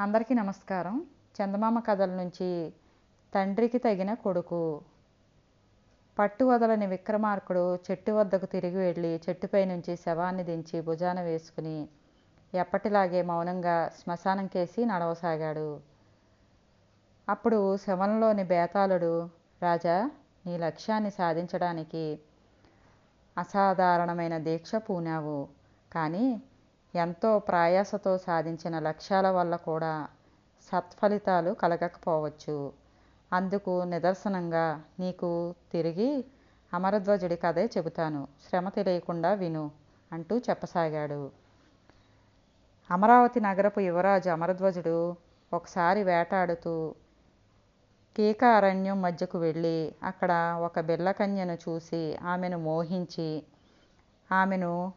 అందరికీ నమస్కారం. చందమామ కథల నుంచి తండ్రికి తగిన కొడుకు. పట్టు వదలని విక్రమార్కుడు చెట్టు వద్దకు తిరిగి వెళ్ళి చెట్టుపై నుంచి శవాన్ని దించి భుజాన వేసుకుని ఎప్పటిలాగే మౌనంగా శ్మశానం కేసి నడవసాగాడు. అప్పుడు శవంలోని బేతాళుడు రాజా నీ లక్ష్యాన్ని సాధించడానికి అసాధారణమైన దీక్ష పూనావు. కానీ ఎంతో ప్రయాసతో సాధించిన లక్ష్యాల వల్ల కూడా సత్ఫలితాలు కలగకపోవచ్చు. అందుకు నిదర్శనంగా నీకు తిరిగి అమరధ్వజుడి కథే చెబుతాను. శ్రమ తెలియకుండా విను అంటూ చెప్పసాగాడు. అమరావతి నగరపు యువరాజు అమరధ్వజుడు ఒకసారి వేటాడుతూ కీక అరణ్యం మధ్యకు వెళ్ళి అక్కడ ఒక బిల్లకన్యను చూసి ఆమెను మోహించి ఆమెను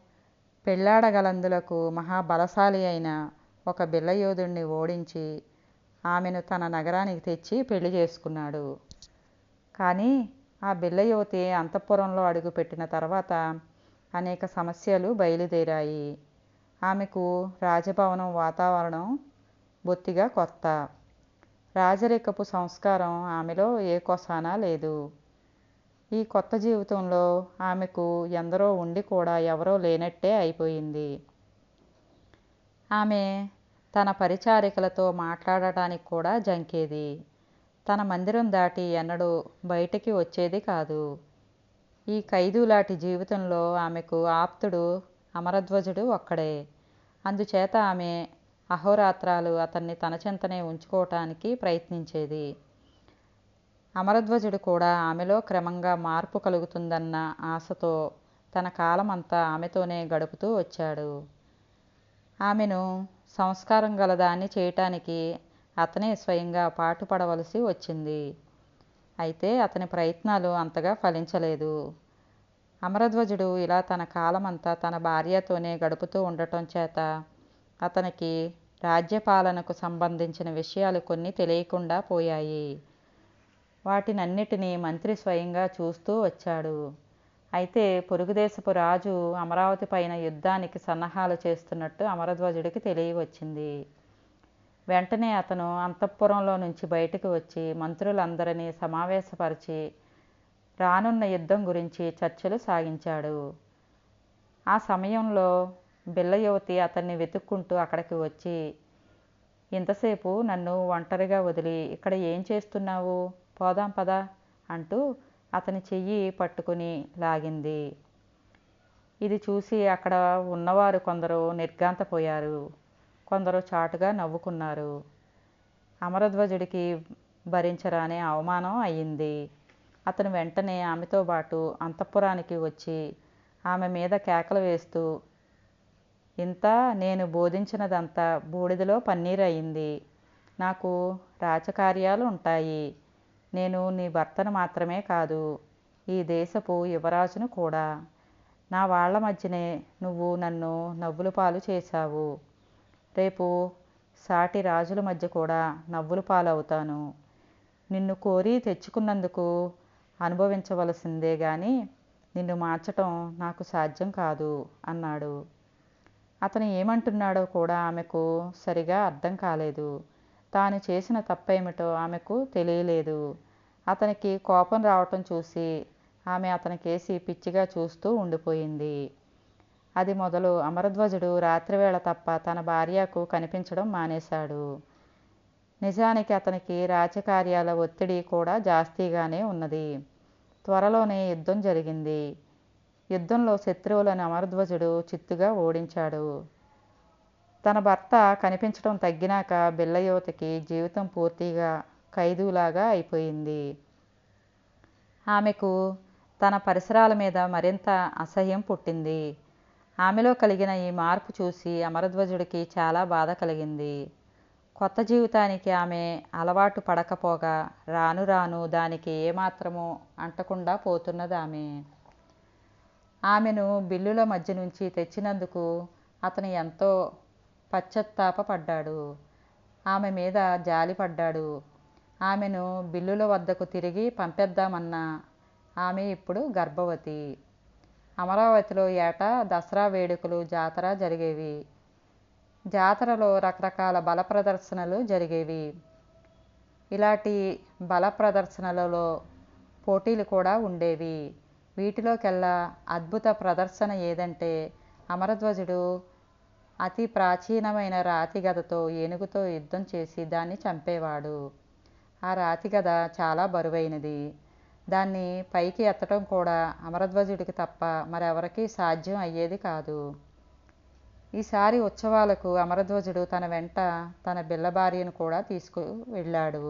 పెళ్ళాడగలందులకు మహాబలశాలి అయిన ఒక బిల్లయోధుడిని ఓడించి ఆమెను తన నగరానికి తెచ్చి పెళ్ళి చేసుకున్నాడు. కానీ ఆ బిల్లయువతి అంతఃపురంలో అడుగుపెట్టిన తర్వాత అనేక సమస్యలు బయలుదేరాయి. ఆమెకు రాజభవనం వాతావరణం బొత్తిగా కొత్త. రాజరికపు సంస్కారం ఆమెలో ఏ కొసానా లేదు. ఈ కొత్త జీవితంలో ఆమెకు ఎందరో ఉండి కూడా ఎవరో లేనట్టే అయిపోయింది. ఆమె తన పరిచారికలతో మాట్లాడటానికి కూడా జంకేది. తన మందిరం దాటి ఎన్నడూ బయటికి వచ్చేది కాదు. ఈ ఖైదూలాంటి జీవితంలో ఆమెకు ఆప్తుడు అమరధ్వజుడు ఒక్కడే. అందుచేత ఆమె అహోరాత్రాలు అతన్ని తన చెంతనే ఉంచుకోవటానికి ప్రయత్నించేది. అమరధ్వజుడు కూడా ఆమెలో క్రమంగా మార్పు కలుగుతుందన్న ఆశతో తన కాలమంతా ఆమెతోనే గడుపుతూ వచ్చాడు. ఆమెను సంస్కారం గలదాన్ని చేయటానికి అతనే స్వయంగా పాటుపడవలసి వచ్చింది. అయితే అతని ప్రయత్నాలు అంతగా ఫలించలేదు. అమరధ్వజుడు ఇలా తన కాలమంతా తన భార్యతోనే గడుపుతూ ఉండటం చేత అతనికి రాజ్యపాలనకు సంబంధించిన విషయాలు కొన్ని తెలియకుండా పోయాయి. వాటినన్నిటినీ మంత్రి స్వయంగా చూస్తూ వచ్చాడు. అయితే పొరుగుదేశపు రాజు అమరావతి పైన యుద్ధానికి సన్నాహాలు చేస్తున్నట్టు అమరధ్వజుడికి తెలియవచ్చింది. వెంటనే అతను అంతఃపురంలో నుంచి బయటకు వచ్చి మంత్రులందరినీ సమావేశపరిచి రానున్న యుద్ధం గురించి చర్చలు సాగించాడు. ఆ సమయంలో బిల్ల యువతి అతన్ని వెతుక్కుంటూ అక్కడికి వచ్చి ఇంతసేపు నన్ను ఒంటరిగా వదిలి ఇక్కడ ఏం చేస్తున్నావు? పోదాం పదా అంటూ అతని చెయ్యి పట్టుకుని లాగింది. ఇది చూసి అక్కడ ఉన్నవారు కొందరు నిర్గాంతపోయారు కొందరు చాటుగా నవ్వుకున్నారు. అమరధ్వజుడికి భరించరాని అవమానం అయ్యింది. అతను వెంటనే ఆమెతో పాటు అంతఃపురానికి వచ్చి ఆమె మీద కేకలు వేస్తూ ఇంత నేను బోధించినదంతా బూడిదలో పన్నీరు అయింది నాకు రాజకార్యాలు ఉంటాయి. నేను నీ భర్తను మాత్రమే కాదు ఈ దేశపు యువరాజును కూడా. నా వాళ్ళ మధ్యనే నువ్వు నన్ను నవ్వుల పాలు చేశావు. రేపు సాటి రాజుల మధ్య కూడా నవ్వుల పాలవుతాను నిన్ను కోరి తెచ్చుకున్నందుకు అనుభవించవలసిందే గాని నిన్ను మార్చటం నాకు సాధ్యం కాదు అన్నాడు. అతను ఏమంటున్నాడో కూడా ఆమెకు సరిగా అర్థం కాలేదు. తాను చేసిన తప్పేమిటో ఆమెకు తెలియలేదు. అతనికి కోపం రావటం చూసి ఆమె అతనికేసి పిచ్చిగా చూస్తూ ఉండిపోయింది. అది మొదలు అమరధ్వజుడు రాత్రివేళ తప్ప తన భార్యకు కనిపించడం మానేశాడు. నిజానికి అతనికి రాజకార్యాల ఒత్తిడి కూడా జాస్తిగానే ఉన్నది. త్వరలోనే యుద్ధం జరిగింది. యుద్ధంలో శత్రువులను అమరధ్వజుడు చిత్తుగా ఓడించాడు. తన భర్త కనిపించడం తగ్గినాక బిల్లయువతికి జీవితం పూర్తిగా ఖైదూలాగా అయిపోయింది. ఆమెకు తన పరిసరాల మీద మరింత అసహ్యం పుట్టింది. ఆమెలో కలిగిన ఈ మార్పు చూసి అమరధ్వజుడికి చాలా బాధ కలిగింది. కొత్త జీవితానికి ఆమె అలవాటు పడకపోగా రాను రాను దానికి ఏమాత్రము అంటకుండా పోతున్నది ఆమె. ఆమెను బిల్లుల మధ్య నుంచి తెచ్చినందుకు అతను ఎంతో పశ్చత్తాపడ్డాడు ఆమె మీద జాలిపడ్డాడు. ఆమెను బిల్లుల వద్దకు తిరిగి పంపేద్దామన్నా ఆమె ఇప్పుడు గర్భవతి. అమరావతిలో ఏటా దసరా వేడుకలు జాతర జరిగేవి. జాతరలో రకరకాల బల ప్రదర్శనలు జరిగేవి. ఇలాంటి బల ప్రదర్శనలలో పోటీలు కూడా ఉండేవి. వీటిలోకెల్లా అద్భుత ప్రదర్శన ఏదంటే అమరధ్వజుడు అతి ప్రాచీనమైన రాతిగదతో ఏనుగుతో యుద్ధం చేసి దాన్ని చంపేవాడు. ఆ రాతిగద చాలా బరువైనది. దాన్ని పైకి ఎత్తడం కూడా అమరధ్వజుడికి తప్ప మరెవరికీ సాధ్యం అయ్యేది కాదు. ఈసారి ఉత్సవాలకు అమరధ్వజుడు తన వెంట తన బిల్ల భార్యను కూడా తీసుకు వెళ్ళాడు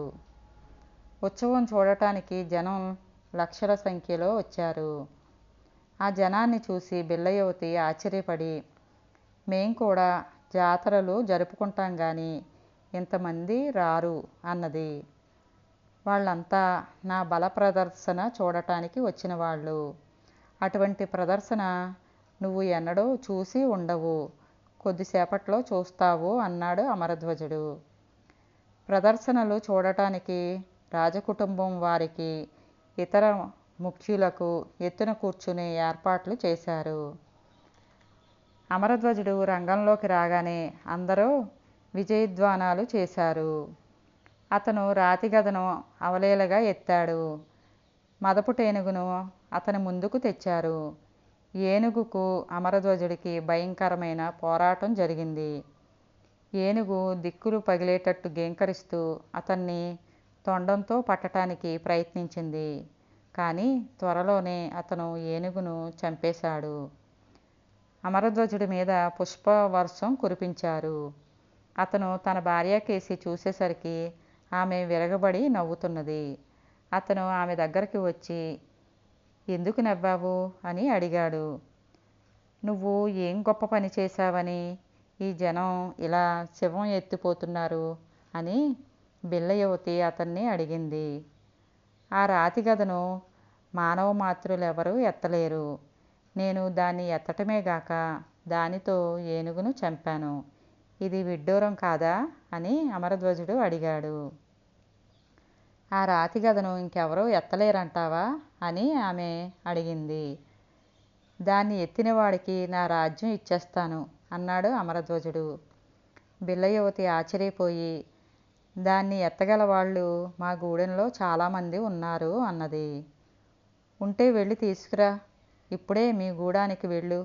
ఉత్సవం చూడటానికి జనం లక్షల సంఖ్యలో వచ్చారు. ఆ జనాన్ని చూసి బిల్ల యువతి ఆశ్చర్యపడి మేము కూడా జాతరలు జరుపుకుంటాం కానీ ఇంతమంది రారు అన్నది. వాళ్ళంతా నా బల ప్రదర్శన చూడటానికి వచ్చిన వాళ్ళు. అటువంటి ప్రదర్శన నువ్వు ఎన్నడూ చూసి ఉండవు. కొద్దిసేపట్లో చూస్తావు అన్నాడు అమరధ్వజుడు. ప్రదర్శనలు చూడటానికి రాజకుటుంబం వారికి ఇతర ముఖ్యులకు ఎత్తున కూర్చునే ఏర్పాట్లు చేశారు. అమరధ్వజుడు రంగంలోకి రాగానే అందరూ విజయధ్వానాలు చేశారు. అతను రాతి గదను అవలేలగా ఎత్తాడు. మదపుటేనుగును అతని ముందుకు తెచ్చారు. ఏనుగుకు అమరధ్వజుడికి భయంకరమైన పోరాటం జరిగింది. ఏనుగు దిక్కులు పగిలేటట్టు గేంకరిస్తూ అతన్ని తొండంతో పట్టటానికి ప్రయత్నించింది. కానీ త్వరలోనే అతను ఏనుగును చంపేశాడు. అమరధ్వజుడి మీద పుష్పవర్షం కురిపించారు. అతను తన భార్య కేసి చూసేసరికి ఆమె విరగబడి నవ్వుతున్నది. అతను ఆమె దగ్గరికి వచ్చి ఎందుకు నవ్వావు? అని అడిగాడు. నువ్వు ఏం గొప్ప పని చేశావని? ఈ జనం ఇలా శవం ఎత్తిపోతున్నారు అని బిల్ల యువతి అతన్ని అడిగింది. ఆ రాతి గదను మానవ మాతృలెవరూ ఎత్తలేరు. నేను దాన్ని ఎత్తటమే గాక దానితో ఏనుగును చంపాను. ఇది విడ్డూరం కాదా? అని అమరధ్వజుడు అడిగాడు. ఆ రాతి గదను ఇంకెవరూ ఎత్తలేరంటావా? అని ఆమె అడిగింది. దాన్ని ఎత్తినవాడికి నా రాజ్యం ఇచ్చేస్తాను అన్నాడు అమరధ్వజుడు. బిల్లయువతి ఆశ్చర్యపోయి దాన్ని ఎత్తగల వాళ్ళు మా గూడెంలో చాలామంది ఉన్నారు అన్నది. ఉంటే వెళ్ళి తీసుకురా ఇప్పుడే మీ గూడానికి వెళ్ళు.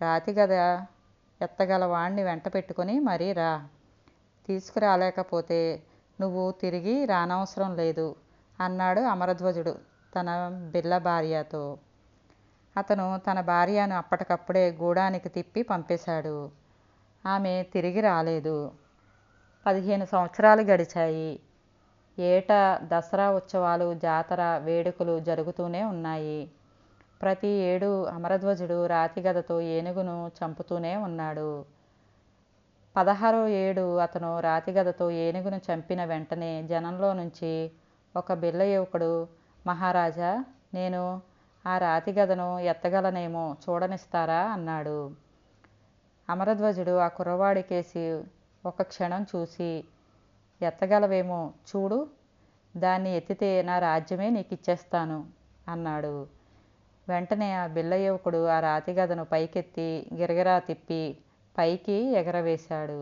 రాతి గద ఎత్తగల వాణ్ణి వెంట పెట్టుకొని మరీ రా. తీసుకురాలేకపోతే నువ్వు తిరిగి రానవసరం లేదు అన్నాడు అమరధ్వజుడు తన బిల్ల భార్యతో. అతను తన భార్యను అప్పటికప్పుడే గూడానికి తిప్పి పంపేశాడు. ఆమె తిరిగి రాలేదు. పదిహేను సంవత్సరాలు గడిచాయి. ఏటా దసరా ఉత్సవాలు జాతర వేడుకలు జరుగుతూనే ఉన్నాయి. ప్రతి ఏడు అమరధ్వజుడు రాతిగదతో ఏనుగును చంపుతూనే ఉన్నాడు. పదహారో ఏడు అతను రాతిగదతో ఏనుగును చంపిన వెంటనే జనంలో నుంచి ఒక బిల్ల యువకుడు మహారాజా నేను ఆ రాతిగదను ఎత్తగలనేమో చూడనిస్తారా అన్నాడు. అమరధ్వజుడు ఆ కుర్రవాడికేసి ఒక క్షణం చూసి ఎత్తగలవేమో చూడు దాన్ని ఎత్తితే నా రాజ్యమే నీకు ఇచ్చేస్తాను అన్నాడు. వెంటనే ఆ బిల్ల యువకుడు ఆ రాతి గదను పైకెత్తి గిరగిరా తిప్పి పైకి ఎగరవేశాడు.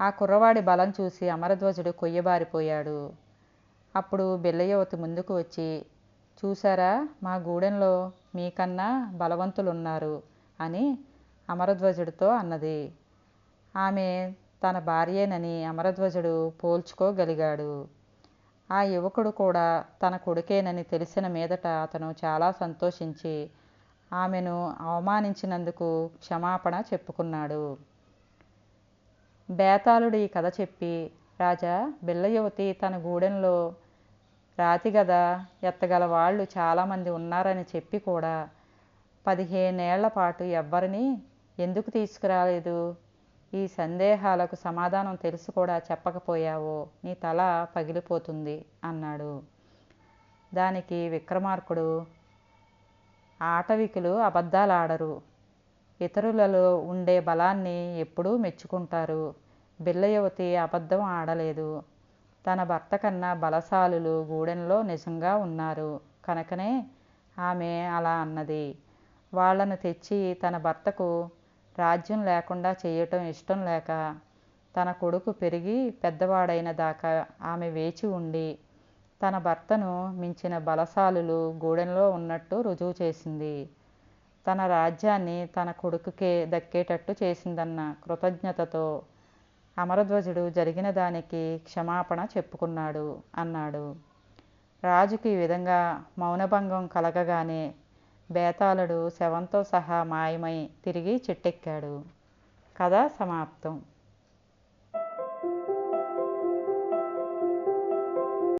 ఆ కుర్రవాడి బలం చూసి అమరధ్వజుడు కొయ్యబారిపోయాడు. అప్పుడు బిల్ల యువతి ముందుకు వచ్చి చూసారా మా గూడెంలో మీకన్నా బలవంతులున్నారు అని అమరధ్వజుడితో అన్నది. ఆమె తన భార్యేనని అమరధ్వజుడు పోల్చుకోగలిగాడు. ఆ యువకుడు కూడా తన కొడుకేనని తెలిసిన మీదట అతను చాలా సంతోషించి ఆమెను అవమానించినందుకు క్షమాపణ చెప్పుకున్నాడు. బేతాళుడు ఈ కథ చెప్పి రాజా బిల్ల యువతి తన గూడెంలో రాతి గద ఎత్తగల వాళ్ళు చాలామంది ఉన్నారని చెప్పి కూడా పదిహేనేళ్ళ పాటు ఎవ్వరిని ఎందుకు తీసుకురాలేదు? ఈ సందేహాలకు సమాధానం తెలిసి కూడా చెప్పకపోయావో నీ తల పగిలిపోతుంది అన్నాడు. దానికి విక్రమార్కుడు ఆటవికులు అబద్ధాలాడరు. ఇతరులలో ఉండే బలాన్ని ఎప్పుడూ మెచ్చుకుంటారు. బిల్ల యువతి అబద్ధం ఆడలేదు. తన భర్త కన్నా బలశాలులు గూడెంలో నిజంగా ఉన్నారు. కనుకనే ఆమె అలా అన్నది. వాళ్ళను తెచ్చి తన భర్తకు రాజ్యం లేకుండా చేయటం ఇష్టం లేక తన కొడుకు పెరిగి పెద్దవాడైన దాకా ఆమె వేచి ఉండి తన భర్తను మించిన బలశాలులు గూడెంలో ఉన్నట్టు రుజువు చేసింది. తన రాజ్యాన్ని తన కొడుకుకే దక్కేటట్టు చేసిందన్న కృతజ్ఞతతో అమరధ్వజుడు జరిగిన దానికి క్షమాపణ చెప్పుకున్నాడు అన్నాడు. రాజుకి ఈ విధంగా మౌనభంగం కలగగానే బేతాళుడు శవంతో సహా మాయమై తిరిగి చెట్టెక్కాడు. కథ సమాప్తం.